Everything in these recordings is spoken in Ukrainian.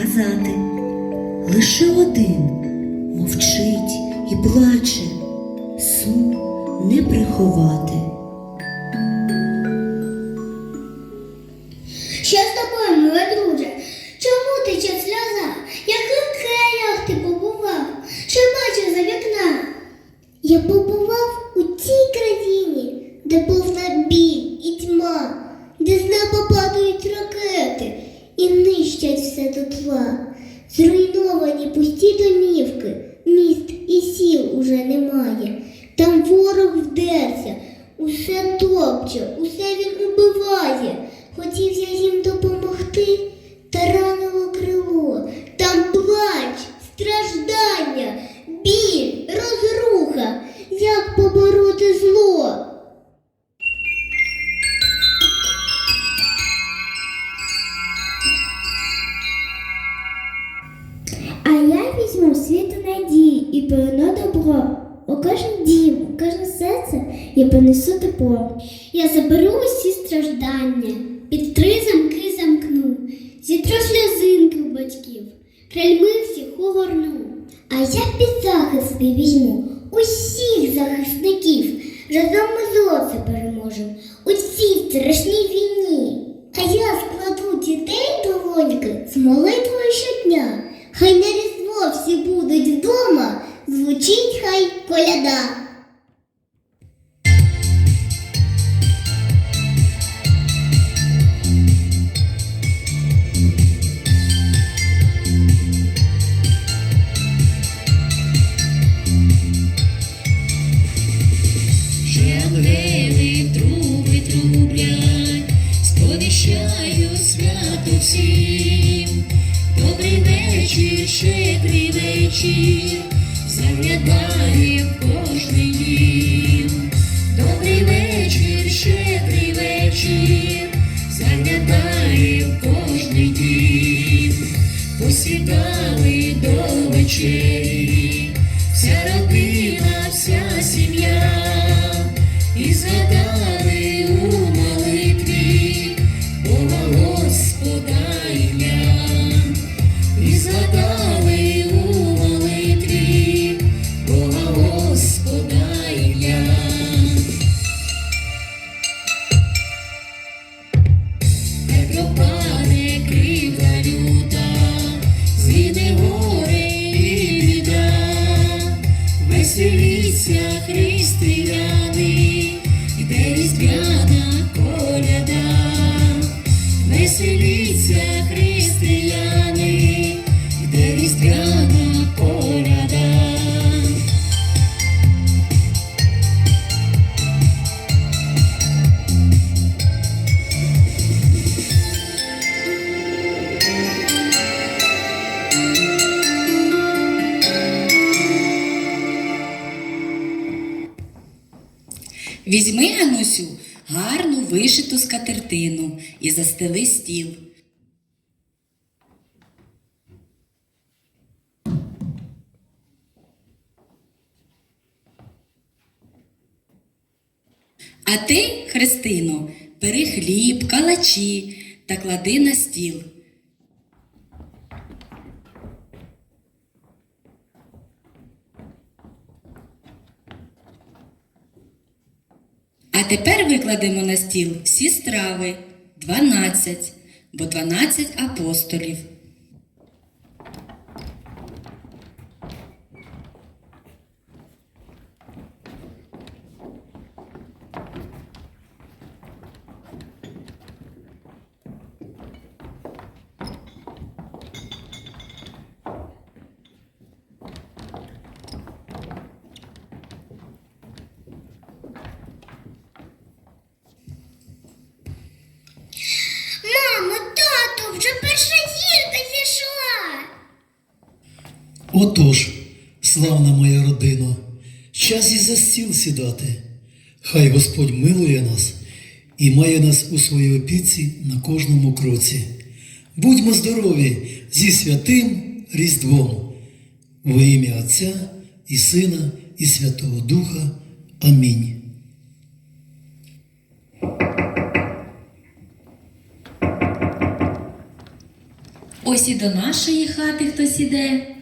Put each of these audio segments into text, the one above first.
що сказати. Лише один мовчить і плаче, сум не приховати. Що з тобою, миле друже? Чому тече сльоза? Яких краях ти побував? Що бачив за вікна? Я побував у тій країні, де повна біль і тьма, де з неба падають ракети і нищать все дотла. Зруйновані пусті домівки, міст і сіл уже немає. Там ворог вдерся, усе топче, усе він убиває. Хотів я і добро. У кожен дім, у кожне серце я понесу тепло. Я заберу усі страждання, під три замки замкну, зітру сльозинки у батьків, крильми всіх огорну. А я під захист візьму усіх захисників. Разом ми зло це переможемо у цій страшній війні. А я складу дітей долоньки з молитвою щодня. Хай на різдво всі будуть вдома, звучить хай коляда. Жангели труби трублять, сповіщаю свято всім. Добрий вечір, щедрий вечір, заглядає Візьми, Ганусю, гарну вишиту скатертину і застели стіл. А ти, Христино, бери хліб, калачі та клади на стіл. Тепер викладемо на стіл всі страви 12, бо 12 апостолів. Отож, славна моя родина, час і за стіл сідати. Хай Господь милує нас і має нас у своїй опіці на кожному кроці. Будьмо здорові зі святим Різдвом. Во ім'я Отця і Сина, і Святого Духа. Амінь. Ось і до нашої хати хтось іде.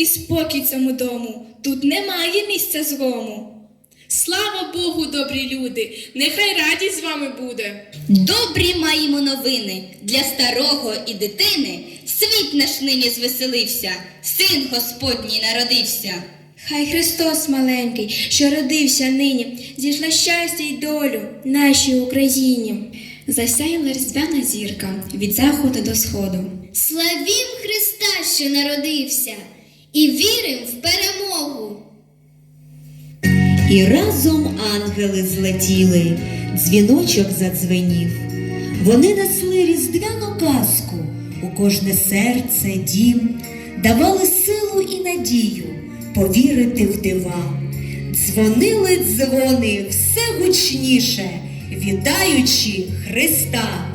І спокій цьому дому, тут немає місця злому. Слава Богу, добрі люди, нехай радість з вами буде. Добрі маємо новини для старого і дитини. Світ наш нині звеселився, син Господній народився. Хай Христос маленький, що родився нині, зійшла щастя й долю нашій Україні. Засяяла різдвяна зірка від заходу до сходу. Славім Христа, що народився, і вірим в перемогу. І разом ангели злетіли, дзвіночок задзвенів. Вони несли різдвяну казку у кожне серце, дім, давали силу і надію повірити в дива. Дзвонили дзвони все гучніше, вітаючи Христа.